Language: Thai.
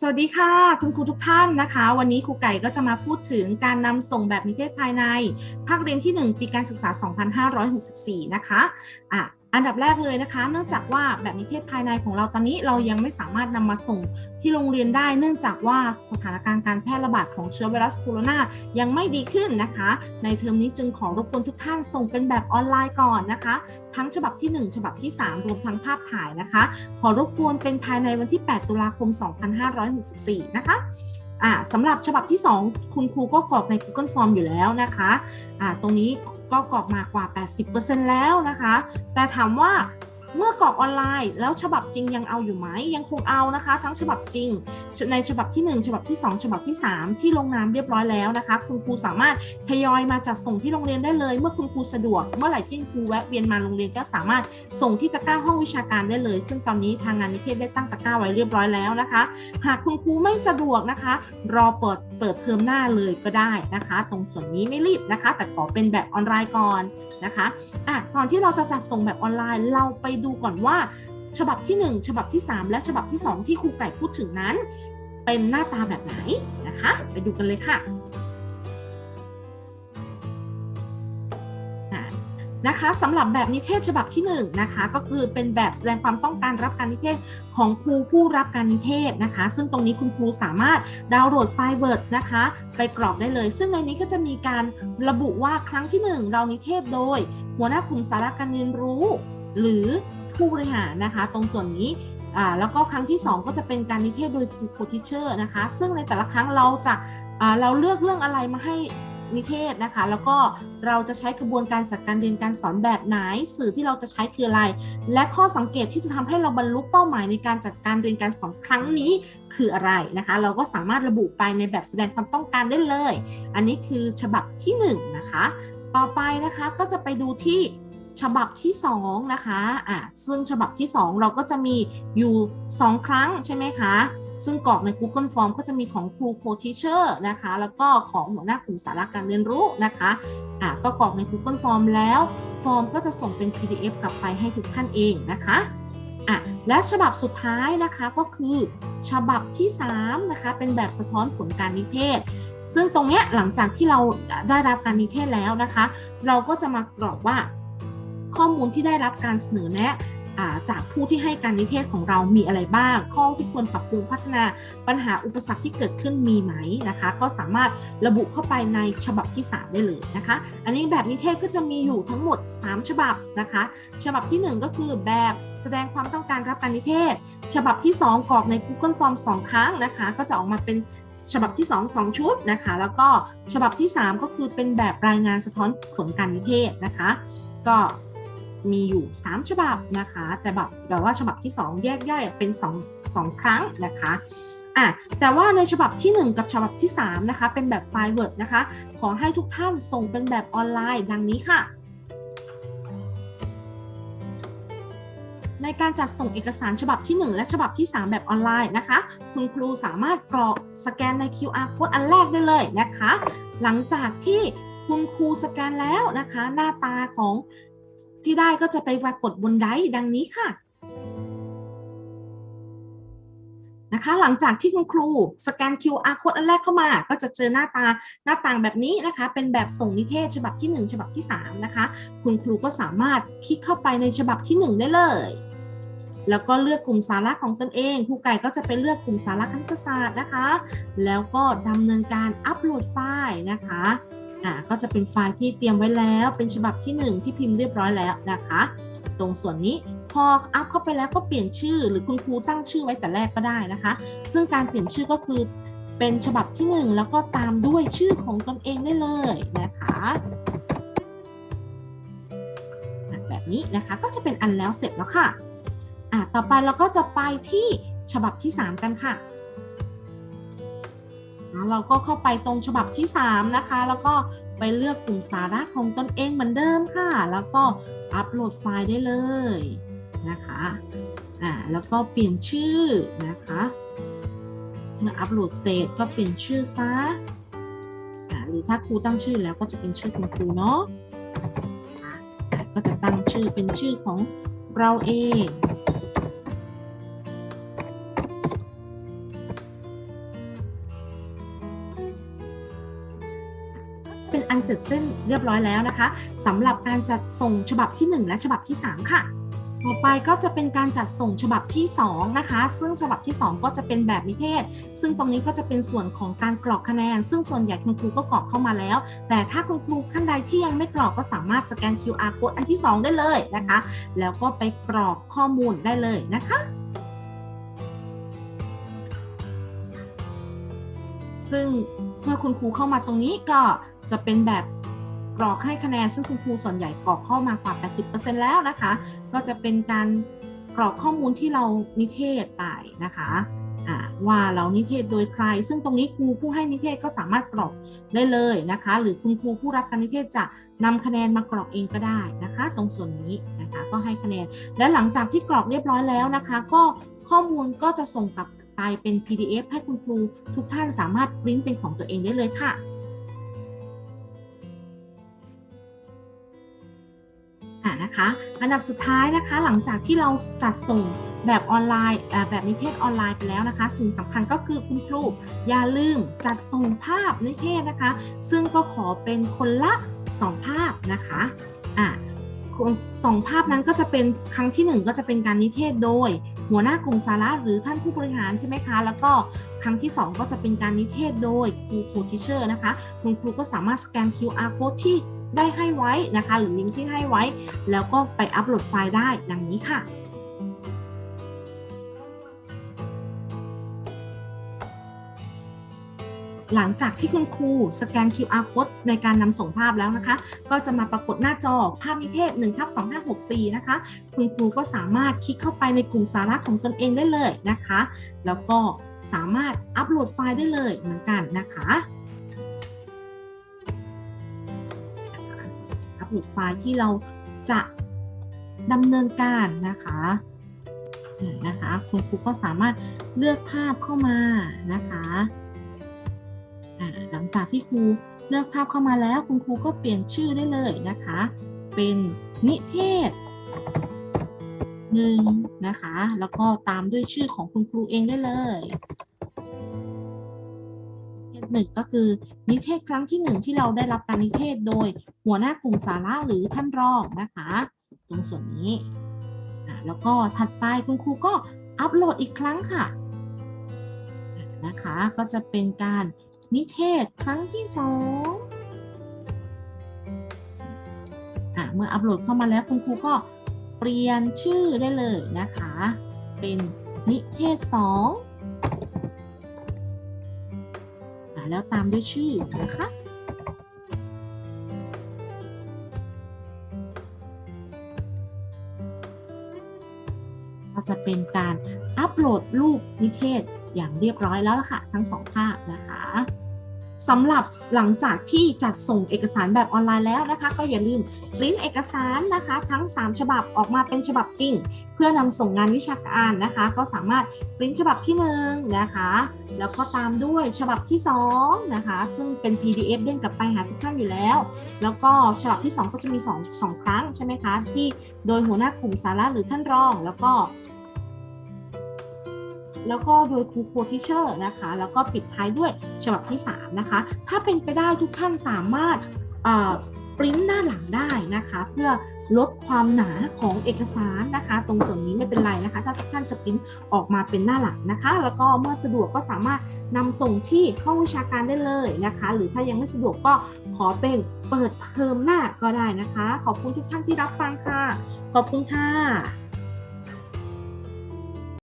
สวัสดีค่ะ คุณครูทุกท่านนะคะ วันนี้ครูไก่ก็จะมาพูดถึงการนำส่งแบบนิเทศภายใน ภาคเรียนที่ 1 ปีการศึกษา 2564 นะคะอะ อันดับแรกเลยนะคะ เนื่องจากว่าแบบนิเทศภายในของเราตอนนี้เรายังไม่สามารถนำมาส่งที่โรงเรียนได้ เนื่องจากว่าสถานการณ์การแพร่ระบาดของเชื้อไวรัสโคโรนายังไม่ดีขึ้นนะคะ ในเทอมนี้จึงขอรบกวนทุกท่านส่งเป็นแบบออนไลน์ก่อนนะคะ ทั้งฉบับที่ 1 ฉบับที่ 3 รวมทั้งภาพถ่ายนะคะ ขอรบกวนเป็นภายในวันที่ 8 ตุลาคม 2564 นะคะอ่าสำหรับฉบับที่ 2 คุณครูก็กรอกใน Google Form อยู่แล้วนะคะอ่าตรงนี้ ก็กรอกมากว่า 80%แล้วนะคะ แต่ถามว่า เมื่อกรอกออนไลน์แล้วฉบับจริงยังเอาอยู่ไหมยังคงเอานะคะ ทั้งฉบับจริง ในฉบับที่ 1 ฉบับที่ 2 ฉบับที่ 3 ที่ลงนามเรียบร้อยแล้วนะคะ คุณครูสามารถทยอยมาจัดส่งที่โรงเรียนได้เลย เมื่อคุณครูสะดวก เมื่อไหร่ที่คุณครูแวะเวียนมาโรงเรียนก็สามารถส่งที่ตะกร้าห้องวิชาการได้เลย ซึ่งตอนนี้ทางงานนิเทศได้ตั้งตะกร้าไว้เรียบร้อยแล้วนะคะ หากคุณครูไม่สะดวกนะคะ รอเปิดเปิดเทอมหน้าเลยก็ได้นะคะ ตรงส่วนนี้ไม่รีบนะคะ แต่ขอเป็นแบบออนไลน์ก่อนนะคะอะก่อนที่เราจะจัดส่งแบบออนไลน์เราไปดูก่อนว่า ฉบับที่ 1 ฉบับที่ 3 และฉบับที่ 2 ที่ครูไก่พูดถึงนั้น เป็นหน้าตาแบบไหนนะคะ ไปดูกันเลยค่ะนะคะสำหรับแบบนิเทศฉบับที่1นะคะก็คือเป็นแบบแสดงความต้องการรับการนิเทศของครูผู้รับการนิเทศนะคะ ซึ่งตรงนี้คุณครูสามารถดาวน์โหลดไฟล์ Word นะคะ ไปกรอกได้เลย ซึ่งในนี้ก็จะมีการระบุว่าครั้งที่ 1 เรานิเทศโดย หัวหน้ากลุ่มสาระการเรียนรู้ หรือผู้บริหารนะคะตรงส่วนนี้อ่าแล้วก็ครั้งที่ 2 ก็จะเป็นการนิเทศโดยครูโคทิเชอร์นะคะ ซึ่งในแต่ละครั้งเราจะอ่าเราเลือกเรื่องอะไรมาให้นิเทศนะคะ แล้วก็เราจะใช้กระบวนการจัดการเรียนการสอนแบบไหน สื่อที่เราจะใช้คืออะไร และข้อสังเกตที่จะทำให้เราบรรลุเป้าหมายในการจัดการเรียนการสอนครั้งนี้คืออะไรนะคะ เราก็สามารถระบุไปในแบบแสดงความต้องการได้เลย อันนี้คือฉบับที่1นงนะคะ ต่อไปนะคะก็จะไปดูที่ ฉบับที่2นะคะอะซึ่งฉบับที่ 2 เราก็จะมีอยู่ 2 ครั้งใช่ไหมคะ ซึ่งกรอกใน Google Form ก็จะมีของครูโคทีเชอร์นะคะ แล้วก็ของหัวหน้ากลุ่มสาระการเรียนรู้นะคะอะก็กรอกใน Google Form แล้ว ฟอร์มก็จะส่งเป็น PDF กลับไปให้ทุกท่านเองนะคะอะและฉบับสุดท้ายนะคะก็คือฉบับที่3นะคะเป็นแบบสะท้อนผลการนิเทศ ซึ่งตรงเนี้ยหลังจากที่เราได้รับการนิเทศแล้วนะคะ เราก็จะมากรอกว่า ข้อมูลที่ได้รับการเสนอแนะจากผู้ที่ให้การนิเทศของเรามีอะไรบ้าง ข้อที่ควรปรับปรุงพัฒนาปัญหาอุปสรรคที่เกิดขึ้นมีไหมนะคะ ก็สามารถระบุเข้าไปในฉบับที่ 3 ได้เลยนะคะ อันนี้แบบนิเทศก็จะมีอยู่ทั้งหมด 3 ฉบับนะคะ ฉบับที่ 1 ก็คือแบบแสดงความต้องการรับการนิเทศ ฉบับที่ 2กรอกใน Google Form 2 ครั้งนะคะ ก็จะออกมาเป็นฉบับที่ 2 2 ชุดนะคะ แล้วก็ฉบับที่ 3 ก็คือเป็นแบบรายงานสะท้อนผลการนิเทศนะคะ ก็ มีอยู่ 3 ฉบับนะคะ แต่แบบแต่ว่าฉบับที่ 2 แยกย่อยเป็น2 2ครั้งนะคะอะแต่ว่าในฉบับที่ 1 กับฉบับที่ 3 นะคะ เป็นแบบไฟล์ Word นะคะ ขอให้ทุกท่านส่งเป็นแบบออนไลน์ดังนี้ค่ะ ในการจัดส่งเอกสารฉบับที่ 1 และฉบับที่ 3 แบบออนไลน์นะคะ คุณครูสามารถกรอกสแกนใน QR code อันแรกได้เลยนะคะ หลังจากที่คุณครูสแกนแล้วนะคะ หน้าตาของ ที่ได้ก็จะไปปรากฏบนไดดังนี้ค่ะนะคะหลังจากที่คุณครูสแกน QR code อันแรกเข้ามา ก็จะเจอหน้าตาหน้าต่างแบบนี้นะคะ เป็นแบบส่งนิเทศฉบับที่ 1 ฉบับที่ 3 นะคะ คุณครูก็สามารถคลิกเข้าไปในฉบับที่ 1 ได้เลย แล้วก็เลือกกลุ่มสาระของตนเองครูไก่ก็จะไปเลือกกลุ่มสาระคณิตศาสตร์นะคะ แล้วก็ดำเนินการอัปโหลดไฟล์นะคะ อ่าก็จะเป็นไฟล์ที่เตรียมไว้แล้วเป็นฉบับที่ 1 ที่พิมพ์เรียบร้อยแล้วนะคะ ตรงส่วนนี้พออัพเข้าไปแล้วก็เปลี่ยนชื่อ หรือคุณครูตั้งชื่อไว้แต่แรกก็ได้นะคะ ซึ่งการเปลี่ยนชื่อก็คือเป็นฉบับที่ 1 แล้วก็ตามด้วยชื่อของตนเองได้เลยนะคะอะแบบนี้นะคะก็จะเป็นอันแล้วเสร็จแล้วค่ะอะต่อไปเราก็จะไปที่ฉบับที่ 3 กันค่ะ อะเราก็เข้าไปตรงฉบับที่ 3 นะคะ แล้วก็ไปเลือกกลุ่มสาระของตนเองเหมือนเดิมค่ะ แล้วก็อัปโหลดไฟล์ได้เลยนะคะอ่าแล้วก็เปลี่ยนชื่อนะคะเมื่ออัปโหลดเสร็จก็เปลี่ยนชื่อซะอ่าหรือถ้าครูตั้งชื่อแล้วก็จะเป็นชื่อคุณครูเนาะก็จะตั้งชื่อเป็นชื่อของเราเอง เสร็จสิ้นเรียบร้อยแล้วนะคะสำหรับการจัดส่งฉบับที่ 1 และฉบับที่ 3 ค่ะต่อไปก็จะเป็นการจัดส่งฉบับที่ 2 นะคะ ซึ่งฉบับที่ 2 ก็จะเป็นแบบนิเทศ ซึ่งตรงนี้ก็จะเป็นส่วนของการกรอกคะแนน ซึ่งส่วนใหญ่คุณครูก็กรอกเข้ามาแล้ว แต่ถ้าคุณครูท่านใดที่ยังไม่กรอกก็สามารถสแกน QR code อันที่ 2 ได้เลยนะคะ แล้วก็ไปกรอกข้อมูลได้เลยนะคะซึ่งเมื่อคุณครูเข้ามาตรงนี้ก็ จะเป็นแบบกรอกให้คะแนนซึ่งคุณครูส่วนใหญ่กรอกเข้ามากว่า 80%แล้วนะคะ ก็จะเป็นการกรอกข้อมูลที่เรานิเทศไปนะคะว่าเรานิเทศโดยใคร ซึ่งตรงนี้ครูผู้ให้นิเทศก็สามารถกรอกได้เลยนะคะ หรือคุณครูผู้รับการนิเทศจะนำคะแนนมากรอกเองก็ได้นะคะ ตรงส่วนนี้นะคะก็ให้คะแนน และหลังจากที่กรอกเรียบร้อยแล้วนะคะ ก็ข้อมูลก็จะส่งกลับไปเป็น PDF ให้คุณครูทุกท่านสามารถปริ้นเป็นของตัวเองได้เลยค่ะ นะคะ อันดับสุดท้ายนะคะ หลังจากที่เราจัดส่งแบบออนไลน์แบบนิเทศออนไลน์ไปแล้วนะคะ สิ่งสำคัญก็คือคุณครูอย่าลืมจัดส่งภาพนิเทศนะคะ ซึ่งก็ขอเป็นคนละ 2 ภาพนะคะอ่าสองภาพนั้นก็จะเป็นครั้งที่หนึ่งก็จะเป็นการนิเทศโดย หัวหน้ากลุ่มสาระหรือท่านผู้บริหารใช่ไหมคะ แล้วก็ครั้งที่ 2 ก็จะเป็นการนิเทศโดยครูครูทิเชอร์นะคะ คุณครูก็สามารถสแกน QR code ที่ ได้ให้ไว้นะคะ หรือลิงก์ที่ให้ไว้ แล้วก็ไปอัปโหลดไฟล์ได้ดังนี้ค่ะหลังจากที่คุณครูสแกน QR code ในการนำส่งภาพแล้วนะคะ ก็จะมาปรากฏหน้าจอภาพนิเทศ1ทับ2564 นะคะ คุณครูก็สามารถคลิกเข้าไปในกลุ่มสาระของตนเองได้เลยนะคะ แล้วก็สามารถอัปโหลดไฟล์ได้เลยเหมือนกันนะคะ หลดไฟล์ที่เราจะดำเนินการนะคะนะคะคุณครูก็สามารถเลือกภาพเข้ามานะคะหลังจากที่ครูเลือกภาพเข้ามาแล้วคุณครูก็เปลี่ยนชื่อได้เลยนะคะ เป็นนิเทศหนึ่งนะคะ แล้วก็ตามด้วยชื่อของคุณครูเองได้เลย หนึ่งก็คือ นิเทศครั้งที่หนึ่งที่เราได้รับการนิเทศโดยหัวหน้ากลุ่มสาระหรือท่านรองนะคะ ตรงส่วนนี้ แล้วก็ถัดไปคุณครูก็อัปโหลดอีกครั้งค่ะนะคะ ก็จะเป็นการนิเทศครั้งที่สองเมื่ออัปโหลดเข้ามาแล้วคุณครูก็เปลี่ยนชื่อได้เลยนะคะ เป็นนิเทศสอง แล้วตามด้วยชื่อนะคะก็จะเป็นการอัปโหลดรูปนิเทศอย่างเรียบร้อยแล้วล่ะค่ะ ทั้งสองภาพนะคะ สำหรับหลังจากที่จัดส่งเอกสารแบบออนไลน์แล้วนะคะ ก็อย่าลืมปริ้นเอกสารนะคะ ทั้ง 3 ฉบับออกมาเป็นฉบับจริง เพื่อนำส่งงานวิชาการนะคะ ก็สามารถปริ้นฉบับที่1นะคะแล้วก็ตามด้วยฉบับที่2นะคะ ซึ่งเป็น PDF เด้งกลับไปหาทุกท่านอยู่แล้ว แล้วก็ฉบับที่ 2 ก็จะมี 2 2 ครั้งใช่ไหมคะ ที่โดยหัวหน้ากลุ่มสาระหรือท่านรอง แล้วก็ แล้วก็โดยครูโคทิเชอร์นะคะ แล้วก็ปิดท้ายด้วยฉบับที่ 3 นะคะ ถ้าเป็นไปได้ทุกท่านสามารถปริ้นหน้าหลังได้นะคะ เพื่อลดความหนาของเอกสารนะคะ ตรงส่วนนี้ไม่เป็นไรนะคะ ถ้าทุกท่านจะปริ้นออกมาเป็นหน้าหลังนะคะ แล้วก็เมื่อสะดวกก็สามารถนำส่งที่ห้องวิชาการได้เลยนะคะ หรือถ้ายังไม่สะดวกก็ขอเป็นเปิดเทอมหน้าก็ได้นะคะ ขอบคุณทุกท่านที่รับฟังค่ะ ขอบคุณค่ะ